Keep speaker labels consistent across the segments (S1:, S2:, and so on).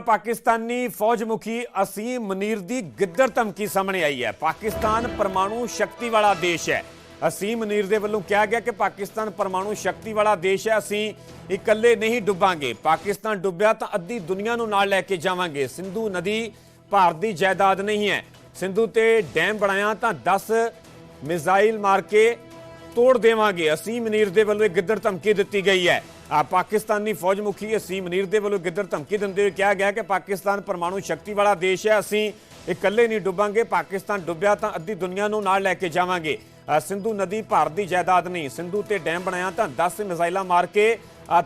S1: ਪਾਕਿਸਤਾਨੀ ਫੌਜ ਮੁਖੀ ਅਸੀਮ ਮਨੀਰ ਦੀ ਗਿੱਦੜ ਧਮਕੀ ਸਾਹਮਣੇ ਆਈ ਹੈ। ਪਾਕਿਸਤਾਨ ਪਰਮਾਣੂ ਸ਼ਕਤੀ ਵਾਲਾ ਦੇਸ਼ ਹੈ। ਅਸੀਮ ਮਨੀਰ ਦੇ ਵੱਲੋਂ ਕਿਹਾ ਗਿਆ ਕਿ ਪਾਕਿਸਤਾਨ ਪਰਮਾਣੂ ਸ਼ਕਤੀ ਵਾਲਾ ਦੇਸ਼ ਹੈ। ਅਸੀਂ ਇਕੱਲੇ ਨਹੀਂ ਡੁੱਬਾਂਗੇ। ਪਾਕਿਸਤਾਨ ਡੁੱਬਿਆ ਤਾਂ ਅੱਧੀ ਦੁਨੀਆ ਨੂੰ ਨਾਲ ਲੈ ਕੇ ਜਾਵਾਂਗੇ। ਸਿੰਧੂ ਨਦੀ ਭਾਰਤ ਦੀ ਜਾਇਦਾਦ ਨਹੀਂ ਹੈ। ਸਿੰਧੂ ਤੇ ਡੈਮ ਬਣਾਇਆ ਤਾਂ 10 ਮਿਜ਼ਾਈਲ ਮਾਰ ਕੇ ਤੋੜ ਦੇਵਾਂਗੇ। ਅਸੀਮ ਮਨੀਰ ਦੇ ਵੱਲੋਂ ਇੱਕ ਗਿੱਦੜ ਧਮਕੀ ਦਿੱਤੀ ਗਈ ਹੈ। ਪਾਕਿਸਤਾਨੀ ਫੌਜ ਮੁਖੀ ਅਸੀਮ ਮਨੀਰ ਦੇ ਵੱਲੋਂ ਗਿੱਦੜ ਧਮਕੀ ਦਿੰਦੇ ਹੋਏ ਕਿਹਾ ਗਿਆ ਕਿ ਪਾਕਿਸਤਾਨ ਪਰਮਾਣੂ ਸ਼ਕਤੀ ਵਾਲਾ ਦੇਸ਼ ਹੈ। ਅਸੀਂ ਇਕੱਲੇ ਨਹੀਂ ਡੁੱਬਾਂਗੇ, ਪਾਕਿਸਤਾਨ ਡੁੱਬਿਆ ਤਾਂ ਅੱਧੀ ਦੁਨੀਆ ਨੂੰ ਨਾਲ ਲੈ ਕੇ ਜਾਵਾਂਗੇ। ਸਿੰਧੂ ਨਦੀ ਭਾਰਤ ਦੀ ਜਾਇਦਾਦ ਨਹੀਂ। ਸਿੰਧੂ ਤੇ ਡੈਮ ਬਣਾਇਆ ਤਾਂ 10 ਮਿਜ਼ਾਈਲਾਂ ਮਾਰ ਕੇ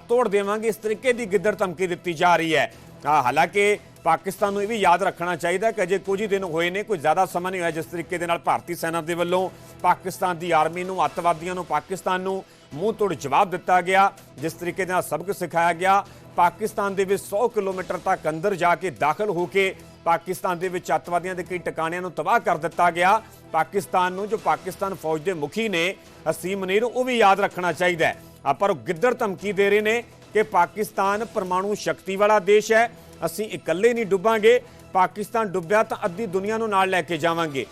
S1: ਤੋੜ ਦੇਵਾਂਗੇ। ਇਸ ਤਰੀਕੇ ਦੀ ਗਿੱਦੜ ਧਮਕੀ ਦਿੱਤੀ ਜਾ ਰਹੀ ਹੈ। ਹਾਲਾਂਕਿ ਪਾਕਿਸਤਾਨ ਨੂੰ ਇਹ ਵੀ ਯਾਦ ਰੱਖਣਾ ਚਾਹੀਦਾ ਕਿ ਅਜੇ ਕੁਝ ਹੀ ਦਿਨ ਹੋਏ ਨੇ ਕੋਈ ਜ਼ਿਆਦਾ ਸਮਾਂ ਨਹੀਂ ਹੋਇਆ ਜਿਸ ਤਰੀਕੇ ਦੇ ਨਾਲ ਭਾਰਤੀ ਸੈਨਾ ਦੇ ਵੱਲੋਂ ਪਾਕਿਸਤਾਨ ਦੀ ਆਰਮੀ ਨੂੰ, ਅੱਤਵਾਦੀਆਂ ਨੂੰ, ਪਾਕਿਸਤਾਨ ਨੂੰ ਮੂੰਹ ਤੋੜ ਜਵਾਬ ਦਿੱਤਾ ਗਿਆ, ਜਿਸ ਤਰੀਕੇ ਦੇ ਨਾਲ ਸਬਕ ਸਿਖਾਇਆ ਗਿਆ। ਪਾਕਿਸਤਾਨ ਦੇ ਵਿੱਚ 100 ਕਿਲੋਮੀਟਰ ਤੱਕ ਅੰਦਰ ਜਾ ਕੇ ਦਾਖਲ ਹੋ ਕੇ ਪਾਕਿਸਤਾਨ ਦੇ ਵਿੱਚ ਅੱਤਵਾਦੀਆਂ ਦੇ ਕਈ ਟਿਕਾਣਿਆਂ ਨੂੰ ਤਬਾਹ ਕਰ ਦਿੱਤਾ ਗਿਆ। ਪਾਕਿਸਤਾਨ ਨੂੰ, ਜੋ ਪਾਕਿਸਤਾਨ ਫੌਜ ਦੇ ਮੁਖੀ ਨੇ, ਅਸੀਮ ਮਨੀਰ, ਉਹ ਵੀ ਯਾਦ ਰੱਖਣਾ ਚਾਹੀਦਾ ਹੈ। ਪਰ ਉਹ ਗਿੱਦੜ ਧਮਕੀ ਦੇ ਰਹੇ ਨੇ ਕਿ ਪਾਕਿਸਤਾਨ ਪਰਮਾਣੂ ਸ਼ਕਤੀ ਵਾਲਾ ਦੇਸ਼ ਹੈ। ਅਸੀਂ ਇਕੱਲੇ ਨਹੀਂ ਡੁੱਬਾਂਗੇ, ਪਾਕਿਸਤਾਨ ਡੁੱਬਿਆ ਤਾਂ ਅੱਧੀ ਦੁਨੀਆ ਨੂੰ ਨਾਲ ਲੈ ਕੇ ਜਾਵਾਂਗੇ।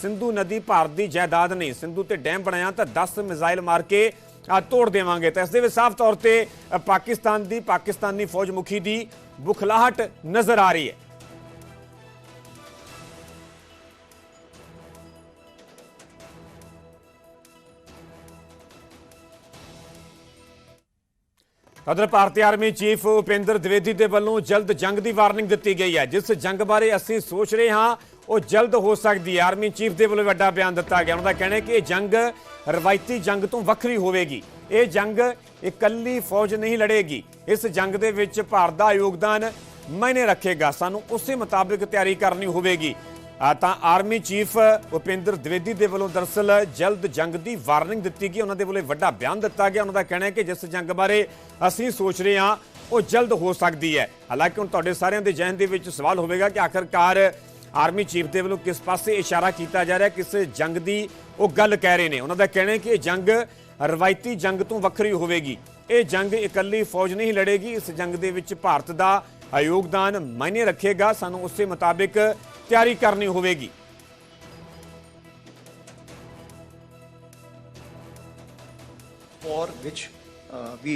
S1: ਸਿੰਧੂ ਨਦੀ ਭਾਰਤ ਦੀ ਜਾਇਦਾਦ ਨਹੀਂ, ਸਿੰਧੂ ਤੇ ਡੈਮ ਬਣਾਇਆ ਤਾਂ 10 ਮਿਜ਼ਾਈਲ ਮਾਰ ਕੇ ਤੋੜ ਦੇਵਾਂਗੇ। ਤਾਂ ਇਸ ਦੇ ਵਿੱਚ ਸਾਫ਼ ਤੌਰ ਤੇ ਪਾਕਿਸਤਾਨ ਦੀ ਪਾਕਿਸਤਾਨੀ ਫੌਜ ਮੁਖੀ ਦੀ ਬੁਖਲਾਹਟ ਨਜ਼ਰ ਆ ਰਹੀ ਹੈ। ਉਧਰ ਭਾਰਤੀ ਆਰਮੀ ਚੀਫ ਉਪਿੰਦਰ ਦਿਵੇਦੀ ਦੇ ਵੱਲੋਂ ਜਲਦ ਜੰਗ ਦੀ ਵਾਰਨਿੰਗ ਦਿੱਤੀ ਗਈ ਹੈ, ਜਿਸ ਜੰਗ ਬਾਰੇ ਅਸੀਂ ਸੋਚ ਰਹੇ ਹਾਂ। ਉਹ ਜਲਦ ਹੋ ਸਕਦੀ ਹੈ। ਆਰਮੀ ਚੀਫ ਦੇ ਵੱਲੋਂ ਵੱਡਾ ਬਿਆਨ ਦਿੱਤਾ ਗਿਆ। ਉਹਨਾਂ ਦਾ ਕਹਿਣਾ ਕਿ ਇਹ ਜੰਗ ਰਵਾਇਤੀ ਜੰਗ ਤੋਂ ਵੱਖਰੀ ਹੋਵੇਗੀ। ਇਹ ਜੰਗ ਇਕੱਲੀ ਫੌਜ ਨਹੀਂ ਲੜੇਗੀ। ਇਸ ਜੰਗ ਦੇ ਵਿੱਚ ਭਾਰਤ ਦਾ ਯੋਗਦਾਨ ਮੈਨੇ ਰੱਖੇਗਾ। ਸਾਨੂੰ ਉਸੇ ਮੁਤਾਬਿਕ ਤਿਆਰੀ ਕਰਨੀ ਹੋਵੇਗੀ। ਤਾਂ ਆਰਮੀ ਚੀਫ ਉਪਿੰਦਰ ਦਵੇਦੀ ਦੇ ਵੱਲੋਂ ਦਰਸਲ ਜਲਦ ਜੰਗ ਦੀ ਵਾਰਨਿੰਗ ਦਿੱਤੀ ਗਈ। ਉਹਨਾਂ ਦੇ ਵੱਲੋਂ ਵੱਡਾ ਬਿਆਨ ਦਿੱਤਾ ਗਿਆ। ਉਹਨਾਂ ਦਾ ਕਹਿਣਾ ਹੈ ਕਿ ਜਿਸ ਜੰਗ ਬਾਰੇ ਅਸੀਂ ਸੋਚ ਰਹੇ ਹਾਂ, ਉਹ ਜਲਦ ਹੋ ਸਕਦੀ ਹੈ। ਹਾਲਾਂਕਿ ਹੁਣ ਤੁਹਾਡੇ ਸਾਰਿਆਂ ਦੇ ਜ਼ਿਹਨ ਦੇ ਵਿੱਚ ਸਵਾਲ ਹੋਵੇਗਾ ਕਿ ਆਖਰਕਾਰ ਆਰਮੀ ਚੀਫ ਦੇ ਵੱਲੋਂ ਕਿਸ ਪਾਸੇ ਇਸ਼ਾਰਾ ਕੀਤਾ ਜਾ ਰਿਹਾ ਕਿਸ ਜੰਗ ਦੀ ਉਹ ਗੱਲ ਕਹਿ ਰਹੇ ਨੇ। ਉਹਨਾਂ ਦਾ ਕਹਿਣਾ ਹੈ ਕਿ ਇਹ ਜੰਗ ਰਵਾਇਤੀ ਜੰਗ ਤੋਂ ਵੱਖਰੀ ਹੋਵੇਗੀ। ਇਹ ਜੰਗ ਇਕੱਲੀ ਫੌਜ ਨਹੀਂ ਲੜੇਗੀ। ਇਸ ਜੰਗ ਦੇ ਵਿੱਚ ਭਾਰਤ ਦਾ ਯੋਗਦਾਨ ਮਾਇਨੇ ਰੱਖੇਗਾ ਸਾਨੂੰ ਉਸੇ ਮੁਤਾਬਿਕ ਤਿਆਰੀ ਕਰਨੀ ਹੋਵੇਗੀ
S2: for which uh, we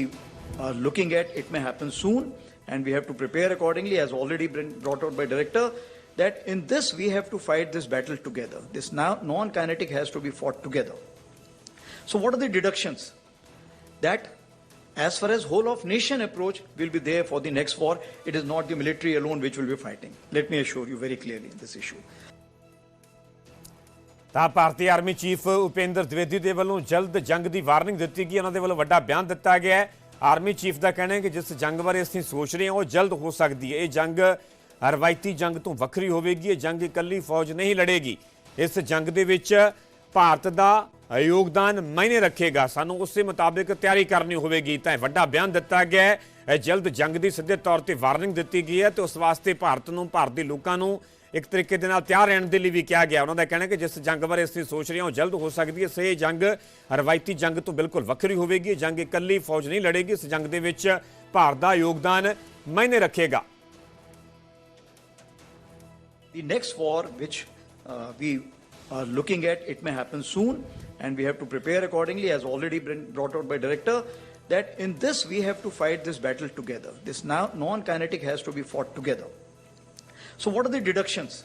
S2: are looking at. It may happen soon, and we have to prepare accordingly, as already been brought out by director. That in this we have to fight this battle together. This now non-kinetic has to be fought together. So, what are the deductions? That As far as whole of nation approach will be there for the next war, it is not the military alone which will be fighting. Let me assure you very clearly in this issue.
S1: ਤਾਂ ਭਾਰਤੀ army chief Upendra Dwivedi ਦੇ ਵੱਲੋਂ ਜਲਦ ਜੰਗ ਦੀ warning ਦਿੱਤੀ ਗਈ ਉਹਨਾਂ ਦੇ ਵੱਲੋਂ ਵੱਡਾ ਬਿਆਨ ਦਿੱਤਾ ਗਿਆ ਹੈ ਆਰਮੀ ਚੀਫ ਦਾ ਕਹਿਣਾ ਹੈ ਕਿ ਜਿਸ ਜੰਗ ਬਾਰੇ ਅਸੀਂ ਸੋਚ ਰਹੇ ਹਾਂ ਉਹ ਜਲਦ ਹੋ ਸਕਦੀ ਹੈ ਇਹ ਜੰਗ ਰਵਾਇਤੀ ਜੰਗ ਤੋਂ ਵੱਖਰੀ ਹੋਵੇਗੀ ਇਹ ਜੰਗ ਇਕੱਲੀ ਫੌਜ ਨਹੀਂ ਲੜੇਗੀ ਇਸ ਜੰਗ ਦੇ ਵਿੱਚ ਭਾਰਤ ਦਾ ਯੋਗਦਾਨ ਮਾਇਨੇ ਰੱਖੇਗਾ। ਸਾਨੂੰ ਉਸੇ ਮੁਤਾਬਿਕ ਤਿਆਰੀ ਕਰਨੀ ਹੋਵੇਗੀ। ਤਾਂ ਇਹ ਵੱਡਾ ਬਿਆਨ ਦਿੱਤਾ ਗਿਆ ਹੈ। ਜਲਦ ਜੰਗ ਦੀ ਸਿੱਧੇ ਤੌਰ ਤੇ ਵਾਰਨਿੰਗ ਦਿੱਤੀ ਗਈ ਹੈ ਤੇ ਉਸ ਵਾਸਤੇ ਭਾਰਤ ਨੂੰ ਭਾਰਤ ਦੇ ਲੋਕਾਂ ਨੂੰ ਇੱਕ ਤਰੀਕੇ ਦੇ ਨਾਲ ਤਿਆਰ ਰਹਿਣ ਦੇ ਲਈ ਵੀ ਕਿਹਾ ਗਿਆ। ਉਹਨਾਂ ਦਾ ਕਹਿਣਾ ਕਿ ਜਿਸ ਜੰਗ ਬਾਰੇ ਅਸੀਂ ਸੋਚ ਰਹੇ ਹਾਂ ਉਹ ਜਲਦ ਹੋ ਸਕਦੀ ਹੈ। ਸੇ ਜੰਗ ਰਵਾਇਤੀ ਜੰਗ ਤੋਂ ਬਿਲਕੁਲ ਵੱਖਰੀ ਹੋਵੇਗੀ। ਜੰਗ ਇਕੱਲੀ ਫੌਜ ਨਹੀਂ ਲੜੇਗੀ। ਇਸ ਜੰਗ ਦੇ ਵਿੱਚ ਭਾਰਤ ਦਾ ਯੋਗਦਾਨ ਮਾਇਨੇ ਰੱਖੇਗਾ।
S2: The next war, which uh, we are looking at, it may happen soon, and we have to prepare accordingly, as already been brought out by director. That in this we have to fight this battle together. This now non-kinetic has to be fought together. So, what are the deductions?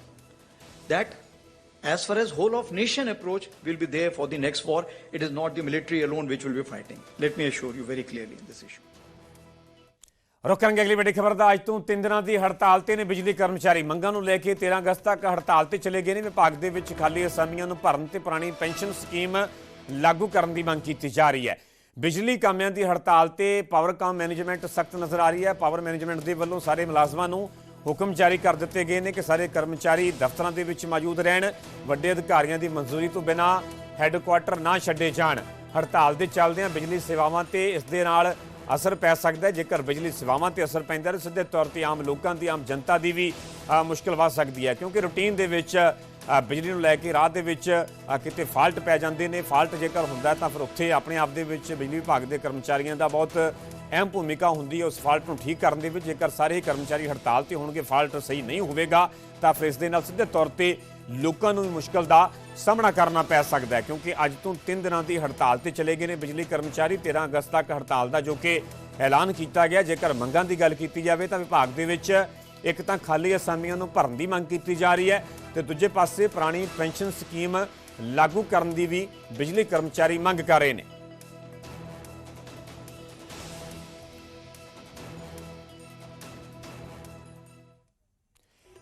S2: That as far as whole of nation approach will be there for the next war, it is not the military alone which will be fighting. Let me assure you very clearly in this issue.
S1: ਰੁਕਾਂਗੇ ਅਗਲੀ ਵੱਡੀ ਖਬਰ ਦਾ। ਅੱਜ ਤੋਂ 3 ਦਿਨਾਂ ਦੀ ਹੜਤਾਲ ਤੇ ਨੇ ਬਿਜਲੀ ਕਰਮਚਾਰੀ। ਮੰਗਾਂ ਨੂੰ ਲੈ ਕੇ 13 ਅਗਸਤ ਤੱਕ ਹੜਤਾਲ ਤੇ ਚਲੇ ਗਏ ਨੇ। ਵਿਭਾਗ ਦੇ ਵਿੱਚ ਖਾਲੀ ਅਸਾਮੀਆਂ ਨੂੰ ਭਰਨ ਤੇ ਪੁਰਾਣੀ ਪੈਨਸ਼ਨ ਸਕੀਮ ਲਾਗੂ ਕਰਨ ਦੀ ਮੰਗ ਕੀਤੀ ਜਾ ਰਹੀ ਹੈ। ਬਿਜਲੀ ਕਾਮਿਆਂ ਦੀ ਹੜਤਾਲ ਤੇ ਪਾਵਰ ਕਾਮ ਮੈਨੇਜਮੈਂਟ ਸਖਤ ਨਜ਼ਰ ਆ ਰਹੀ ਹੈ। ਪਾਵਰ ਮੈਨੇਜਮੈਂਟ ਦੇ ਵੱਲੋਂ ਸਾਰੇ ਮੁਲਾਜ਼ਮਾਂ ਨੂੰ ਹੁਕਮ ਜਾਰੀ ਕਰ ਦਿੱਤੇ ਗਏ ਨੇ ਕਿ ਸਾਰੇ ਕਰਮਚਾਰੀ ਦਫ਼ਤਰਾਂ ਦੇ ਵਿੱਚ ਮੌਜੂਦ ਰਹਿਣ। ਵੱਡੇ ਅਧਿਕਾਰੀਆਂ ਦੀ ਮਨਜ਼ੂਰੀ ਤੋਂ ਬਿਨਾਂ ਹੈੱਡਕੁਆਟਰ ਨਾ ਛੱਡੇ ਜਾਣ। ਹੜਤਾਲ ਦੇ ਚੱਲਦਿਆਂ ਬਿਜਲੀ ਸੇਵਾਵਾਂ ਤੇ ਇਸ ਦੇ ਨਾਲ ਅਸਰ ਪੈ ਸਕਦਾ ਜੇਕਰ ਬਿਜਲੀ ਸੇਵਾਵਾਂ ਤੇ ਅਸਰ ਪੈਂਦਾ ਹੈ ਤਾਂ ਸਿੱਧੇ ਤੌਰ ਤੇ ਆਮ ਲੋਕਾਂ ਦੀ ਆਮ ਜਨਤਾ ਦੀ ਵੀ ਅ, ਮੁਸ਼ਕਲ ਵੱਧ ਸਕਦੀ ਹੈ। ਕਿਉਂਕਿ ਰੂਟੀਨ ਦੇ ਵਿੱਚ ਬਿਜਲੀ ਨੂੰ ਲੈ ਕੇ ਰਾਹ ਦੇ ਵਿੱਚ ਕਿਤੇ ਫਾਲਟ ਪੈ ਜਾਂਦੇ ਨੇ। ਫਾਲਟ ਜੇਕਰ ਹੁੰਦਾ ਤਾਂ ਫਿਰ ਉੱਥੇ ਆਪਣੇ ਆਪ ਦੇ ਵਿੱਚ ਬਿਜਲੀ ਵਿਭਾਗ ਦੇ ਕਰਮਚਾਰੀਆਂ ਦਾ ਬਹੁਤ ਅਹਿਮ ਭੂਮਿਕਾ ਹੁੰਦੀ ਹੈ। ਉਸ ਫਾਲਟ ਨੂੰ ਠੀਕ ਕਰਨ ਦੇ ਵਿੱਚ ਜੇਕਰ ਸਾਰੇ ਹੀ ਕਰਮਚਾਰੀ ਹੜਤਾਲ ਤੇ ਹੋਣਗੇ ਫਾਲਟ ਸਹੀ ਨਹੀਂ ਹੋਵੇਗਾ ਤਾਂ ਫਿਰ ਇਸ ਦੇ ਨਾਲ ਸਿੱਧੇ ਤੌਰ ਤੇ ਲੋਕਾਂ ਨੂੰ ਵੀ ਮੁਸ਼ਕਲ ਦਾ ਸਾਹਮਣਾ ਕਰਨਾ ਪੈ ਸਕਦਾ ਹੈ, ਕਿਉਂਕਿ ਅੱਜ ਤੋਂ 3 ਦਿਨਾਂ ਦੀ ਹੜਤਾਲ ਤੇ ਚਲੇ ਗਏ ਨੇ ਬਿਜਲੀ ਕਰਮਚਾਰੀ। 13 ਅਗਸਤ ਤੱਕ ਹੜਤਾਲ ਦਾ ਜੋ ਕਿ ਐਲਾਨ ਕੀਤਾ ਗਿਆ, ਜੇਕਰ ਮੰਗਾਂ ਦੀ ਗੱਲ ਕੀਤੀ ਜਾਵੇ ਤਾਂ ਵਿਭਾਗ ਦੇ ਵਿੱਚ ਇੱਕ ਤਾਂ ਖਾਲੀ ਅਸਾਮੀਆਂ ਨੂੰ ਭਰਨ ਦੀ ਮੰਗ ਕੀਤੀ ਜਾ ਰਹੀ ਹੈ ਤੇ ਦੂਜੇ ਪਾਸੇ ਪੁਰਾਣੀ ਪੈਨਸ਼ਨ ਸਕੀਮ ਲਾਗੂ ਕਰਨ ਦੀ ਵੀ ਬਿਜਲੀ ਕਰਮਚਾਰੀ ਮੰਗ ਕਰ ਰਹੇ ਨੇ।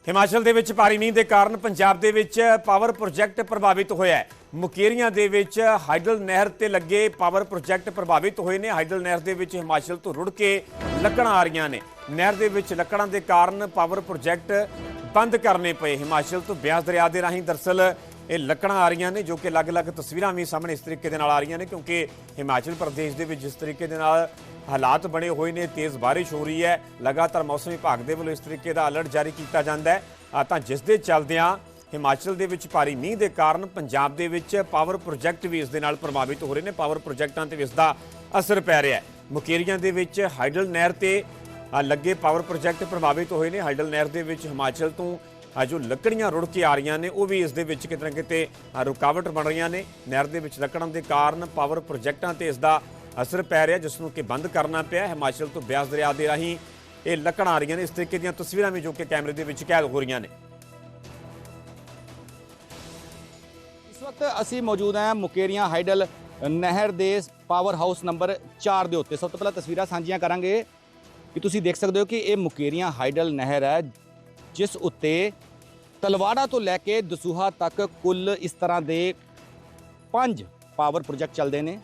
S1: ਹਿਮਾਚਲ ਦੇ ਵਿੱਚ ਭਾਰੀ ਮੀਂਹ ਦੇ ਕਾਰਨ ਪੰਜਾਬ ਦੇ ਵਿੱਚ ਪਾਵਰ ਪ੍ਰੋਜੈਕਟ ਪ੍ਰਭਾਵਿਤ ਹੋਇਆ ਹੈ। ਮੁਕੇਰੀਆਂ ਦੇ ਵਿੱਚ ਹਾਈਡਲ ਨਹਿਰ ਤੇ ਲੱਗੇ ਪਾਵਰ ਪ੍ਰੋਜੈਕਟ ਪ੍ਰਭਾਵਿਤ ਹੋਏ ਨੇ। ਹਾਈਡਲ ਨਹਿਰ ਦੇ ਵਿੱਚ ਹਿਮਾਚਲ ਤੋਂ ਰੁੜ ਕੇ ਲੱਕੜਾਂ ਆ ਰਹੀਆਂ ਨੇ। ਨਹਿਰ ਦੇ ਵਿੱਚ ਲੱਕੜਾਂ ਦੇ ਕਾਰਨ ਪਾਵਰ ਪ੍ਰੋਜੈਕਟ ਬੰਦ ਕਰਨੇ ਪਏ। ਹਿਮਾਚਲ ਤੋਂ ਬਿਆਸ ਦਰਿਆ ਦੇ ਰਾਹੀਂ ਦਰਸਲ ਇਹ ਲੱਕੜਾਂ ਆ ਰਹੀਆਂ ਨੇ, ਜੋ ਕਿ ਅਲੱਗ-ਅਲੱਗ ਤਸਵੀਰਾਂ ਵੀ ਸਾਹਮਣੇ ਇਸ ਤਰੀਕੇ ਦੇ ਨਾਲ ਆ ਰਹੀਆਂ ਨੇ, ਕਿਉਂਕਿ ਹਿਮਾਚਲ ਪ੍ਰਦੇਸ਼ ਦੇ ਵਿੱਚ ਜਿਸ ਤਰੀਕੇ ਦੇ ਨਾਲ ਹਾਲਾਤ ਬਣੇ ਹੋਏ ਨੇ, ਤੇਜ਼ ਬਾਰਿਸ਼ ਹੋ ਰਹੀ ਹੈ। ਲਗਾਤਾਰ ਮੌਸਮ ਵਿਭਾਗ ਦੇ ਵੱਲੋਂ ਇਸ ਤਰੀਕੇ ਦਾ ਅਲਰਟ ਜਾਰੀ ਕੀਤਾ ਜਾਂਦਾ ਹੈ। ਤਾਂ ਜਿਸ ਦੇ ਚੱਲਦਿਆਂ ਹਿਮਾਚਲ ਦੇ ਵਿੱਚ ਭਾਰੀ ਮੀਂਹ ਦੇ ਕਾਰਨ ਪੰਜਾਬ ਦੇ ਵਿੱਚ ਪਾਵਰ ਪ੍ਰੋਜੈਕਟ ਵੀ ਇਸ ਦੇ ਨਾਲ ਪ੍ਰਭਾਵਿਤ ਹੋ ਰਹੇ ਨੇ। ਪਾਵਰ ਪ੍ਰੋਜੈਕਟਾਂ ਤੇ ਵੀ ਇਸ ਦਾ ਅਸਰ ਪੈ ਰਿਹਾ ਹੈ। ਮੁਕੇਰੀਆਂ ਦੇ ਵਿੱਚ ਹਾਈਡਲ ਨਹਿਰ ਤੇ ਲੱਗੇ ਪਾਵਰ ਪ੍ਰੋਜੈਕਟ ਪ੍ਰਭਾਵਿਤ ਹੋਏ ਨੇ। ਹਾਈਡਲ ਨਹਿਰ ਦੇ ਵਿੱਚ ਹਿਮਾਚਲ ਤੋਂ ਜੋ ਲੱਕੜੀਆਂ ਰੁੜ ਕੇ ਆ ਰਹੀਆਂ ਨੇ, ਉਹ ਵੀ ਇਸ ਦੇ ਵਿੱਚ ਕਿਤੇ ਨਾ ਕਿਤੇ ਰੁਕਾਵਟ ਬਣ ਰਹੀਆਂ ਨੇ। ਨਹਿਰ ਦੇ ਵਿੱਚ ਲੱਕੜਾਂ ਦੇ ਕਾਰਨ ਪਾਵਰ ਪ੍ਰੋਜੈਕਟਾਂ ਤੇ ਇਸ ਦਾ ਅਸਰ ਪੈ ਰਿਹਾ, ਜਿਸ ਨੂੰ ਕਿ ਬੰਦ ਕਰਨਾ ਪਿਆ ਹਿਮਾਚਲ ਤੋਂ ਬਿਆਸ ਦਰਿਆ ਦੇ ਰਾਹੀਂ। ਇਹ ਲੱਕੜਾਂ ਆ ਰਹੀਆਂ ਨੇ, ਇਸ ਤਰੀਕੇ ਦੀਆਂ ਤਸਵੀਰਾਂ ਵੀ ਜੋ ਕਿ ਕੈਮਰੇ ਦੇ ਵਿੱਚ ਕੈਦ ਹੋ ਰਹੀਆਂ ਨੇ।
S3: ਇਸ ਵਕਤ ਅਸੀਂ ਮੌਜੂਦ ਹਾਂ ਮੁਕੇਰੀਆਂ ਹਾਈਡਲ ਨਹਿਰ ਦੇ ਪਾਵਰ ਹਾਊਸ ਨੰਬਰ 4 ਦੇ ਉੱਤੇ। ਸਭ ਤੋਂ ਪਹਿਲਾਂ ਤਸਵੀਰਾਂ ਸਾਂਝੀਆਂ ਕਰਾਂਗੇ ਕਿ ਤੁਸੀਂ ਦੇਖ ਸਕਦੇ ਹੋ ਕਿ ਇਹ ਮੁਕੇਰੀਆਂ ਹਾਈਡਲ ਨਹਿਰ ਹੈ, ਜਿਸ ਉੱਤੇ ਤਲਵਾੜਾ ਤੋਂ ਲੈ ਕੇ ਦਸੂਹਾ ਤੱਕ ਕੁੱਲ ਇਸ ਤਰ੍ਹਾਂ ਦੇ ਪੰਜ ਪਾਵਰ ਪ੍ਰੋਜੈਕਟ ਚੱਲਦੇ ਨੇ।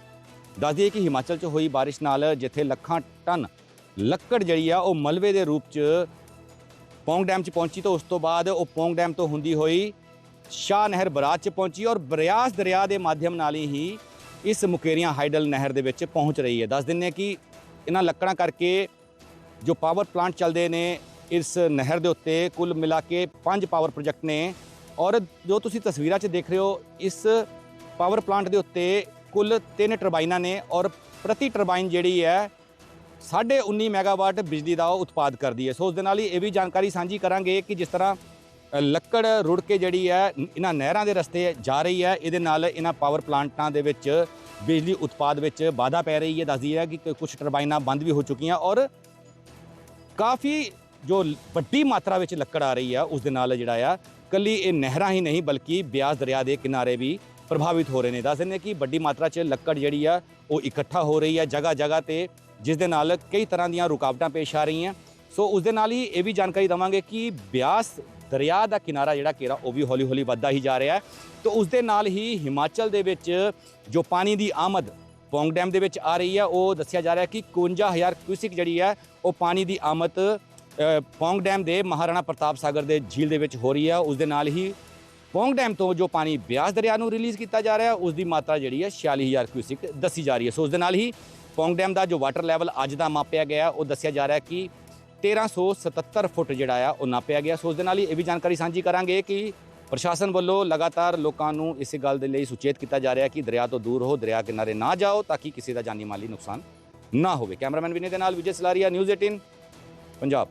S3: ਦੱਸ ਦਈਏ ਕਿ ਹਿਮਾਚਲ 'ਚ ਹੋਈ ਬਾਰਿਸ਼ ਨਾਲ ਜਿੱਥੇ ਲੱਖਾਂ ਟਨ ਲੱਕੜ ਜਿਹੜੀ ਆ ਉਹ ਮਲਬੇ ਦੇ ਰੂਪ 'ਚ ਪੌਂਗ ਡੈਮ 'ਚ ਪਹੁੰਚੀ ਤਾਂ ਉਸ ਤੋਂ ਬਾਅਦ ਉਹ ਪੌਂਗ ਡੈਮ ਤੋਂ ਹੁੰਦੀ ਹੋਈ ਸ਼ਾਹ ਨਹਿਰ ਬਰਾਜ 'ਚ ਪਹੁੰਚੀ ਔਰ ਬਰਿਆਸ ਦਰਿਆ ਦੇ ਮਾਧਿਅਮ ਨਾਲ ਹੀ ਇਸ ਮੁਕੇਰੀਆਂ ਹਾਈਡਲ ਨਹਿਰ ਦੇ ਵਿੱਚ ਪਹੁੰਚ ਰਹੀ ਹੈ। ਦੱਸ ਦਿੰਨੇ ਕਿ ਇਹਨਾਂ ਲੱਕੜਾਂ ਕਰਕੇ ਜੋ ਪਾਵਰ ਪਲਾਂਟ ਚੱਲਦੇ ਨੇ, ਇਸ ਨਹਿਰ ਦੇ ਉੱਤੇ ਕੁੱਲ ਮਿਲਾ ਕੇ ਪੰਜ ਪਾਵਰ ਪ੍ਰੋਜੈਕਟ ਨੇ ਔਰ ਜੋ ਤੁਸੀਂ ਤਸਵੀਰਾਂ 'ਚ ਦੇਖ ਰਹੇ ਹੋ, ਇਸ ਪਾਵਰ ਪਲਾਂਟ ਦੇ ਉੱਤੇ ਕੁੱਲ ਤਿੰਨ ਟਰਬਾਈਨਾਂ ਨੇ ਔਰ ਪ੍ਰਤੀ ਟਰਬਾਈਨ ਜਿਹੜੀ ਹੈ 19.5 ਮੈਗਾਵਾਟ ਬਿਜਲੀ ਦਾ ਉਹ ਉਤਪਾਦ ਕਰਦੀ ਹੈ। ਸੋ ਉਸ ਦੇ ਨਾਲ ਹੀ ਇਹ ਵੀ ਜਾਣਕਾਰੀ ਸਾਂਝੀ ਕਰਾਂਗੇ ਕਿ ਜਿਸ ਤਰ੍ਹਾਂ ਲੱਕੜ ਰੁੜ ਕੇ ਜਿਹੜੀ ਹੈ ਇਹਨਾਂ ਨਹਿਰਾਂ ਦੇ ਰਸਤੇ ਜਾ ਰਹੀ ਹੈ, ਇਹਦੇ ਨਾਲ ਇਹਨਾਂ ਪਾਵਰ ਪਲਾਂਟਾਂ ਦੇ ਵਿੱਚ ਬਿਜਲੀ ਉਤਪਾਦ ਵਿੱਚ ਵਾਧਾ ਪੈ ਰਹੀ ਹੈ। ਦੱਸਦੀ ਹੈ ਕਿ ਕੁਝ ਟਰਬਾਈਨਾਂ ਬੰਦ ਵੀ ਹੋ ਚੁੱਕੀਆਂ ਔਰ ਕਾਫੀ ਜੋ ਵੱਡੀ ਮਾਤਰਾ ਵਿੱਚ ਲੱਕੜ ਆ ਰਹੀ ਹੈ, ਉਸ ਦੇ ਨਾਲ ਜਿਹੜਾ ਆ, ਕੱਲੀ ਇਹ ਨਹਿਰਾਂ ਹੀ ਨਹੀਂ ਬਲਕਿ ਬਿਆਸ ਦਰਿਆ ਦੇ ਕਿਨਾਰੇ ਵੀ ਪ੍ਰਭਾਵਿਤ ਹੋ ਰਹੇ ਨੇ। ਦੱਸ ਦਿੰਦੇ ਕਿ ਵੱਡੀ ਮਾਤਰਾ 'ਚ ਲੱਕੜ ਜਿਹੜੀ ਆ ਉਹ ਇਕੱਠਾ ਹੋ ਰਹੀ ਹੈ ਜਗ੍ਹਾ ਜਗ੍ਹਾ ਤੇ ਜਿਸ ਦੇ ਨਾਲ ਕਈ ਤਰ੍ਹਾਂ ਦੀਆਂ ਰੁਕਾਵਟਾਂ ਪੇਸ਼ ਆ ਰਹੀਆਂ। ਸੋ ਉਸ ਦੇ ਨਾਲ ਹੀ ਇਹ ਵੀ ਜਾਣਕਾਰੀ ਦਵਾਂਗੇ ਕਿ ਬਿਆਸ ਦਰਿਆ ਦਾ ਕਿਨਾਰਾ ਜਿਹੜਾ ਕੇਰਾ ਉਹ ਵੀ ਹੌਲੀ ਹੌਲੀ ਵੱਧਦਾ ਹੀ ਜਾ ਰਿਹਾ ਹੈ। ਤੇ ਉਸ ਦੇ ਨਾਲ ਹੀ ਹਿਮਾਚਲ ਦੇ ਵਿੱਚ ਜੋ ਪਾਣੀ ਦੀ ਆਮਦ ਪੌਂਗ ਡੈਮ ਦੇ ਵਿੱਚ ਆ ਰਹੀ ਹੈ ਉਹ ਦੱਸਿਆ ਜਾ ਰਿਹਾ ਕਿ 51000 ਕਿਊਸਿਕ ਜਿਹੜੀ ਹੈ ਉਹ ਪਾਣੀ ਦੀ ਆਮਦ ਅ, ਪੌਂਗ ਡੈਮ ਦੇ ਮਹਾਰਾਣਾ ਪ੍ਰਤਾਪ ਸਾਗਰ ਦੇ ਝੀਲ ਦੇ ਵਿੱਚ ਹੋ ਰਹੀ ਹੈ ਉਸ ਦੇ ਨਾਲ ਹੀ ਪੌਂਗ ਡੈਮ ਤੋਂ ਜੋ ਪਾਣੀ ਬਿਆਸ ਦਰਿਆ ਨੂੰ ਰਿਲੀਜ਼ ਕੀਤਾ ਜਾ ਰਿਹਾ, ਉਸ ਦੀ ਮਾਤਰਾ ਜਿਹੜੀ ਹੈ 46000 ਕਿਊਸਿਕ ਦੱਸੀ ਜਾ ਰਹੀ ਹੈ। ਸੋ ਉਸ ਦੇ ਨਾਲ ਹੀ ਪੌਂਗ ਡੈਮ ਦਾ ਜੋ ਵਾਟਰ ਲੈਵਲ ਅੱਜ ਦਾ ਮਾਪਿਆ ਗਿਆ, ਉਹ ਦੱਸਿਆ ਜਾ ਰਿਹਾ ਕਿ 1377 ਫੁੱਟ ਜਿਹੜਾ ਆ, ਉਹ ਨਾਪਿਆ ਗਿਆ। ਸੋ ਉਸ ਦੇ ਨਾਲ ਹੀ ਇਹ ਵੀ ਜਾਣਕਾਰੀ ਸਾਂਝੀ ਕਰਾਂਗੇ ਕਿ ਪ੍ਰਸ਼ਾਸਨ ਵੱਲੋਂ ਲਗਾਤਾਰ ਲੋਕਾਂ ਨੂੰ ਇਸ ਗੱਲ ਦੇ ਲਈ ਸੁਚੇਤ ਕੀਤਾ ਜਾ ਰਿਹਾ ਕਿ ਦਰਿਆ ਤੋਂ ਦੂਰ ਰਹੋ, ਦਰਿਆ ਕਿਨਾਰੇ ਨਾ ਜਾਓ ਤਾਂ ਕਿ ਕਿਸੇ ਦਾ ਜਾਨੀ ਮਾਲੀ ਨੁਕਸਾਨ ਨਾ ਹੋਵੇ। ਕੈਮਰਾਮੈਨ ਵਿਨੇ ਦੇ ਨਾਲ ਵਿਜੇ ਸਲਾਰੀਆ, ਨਿਊਜ਼ 18 ਪੰਜਾਬ।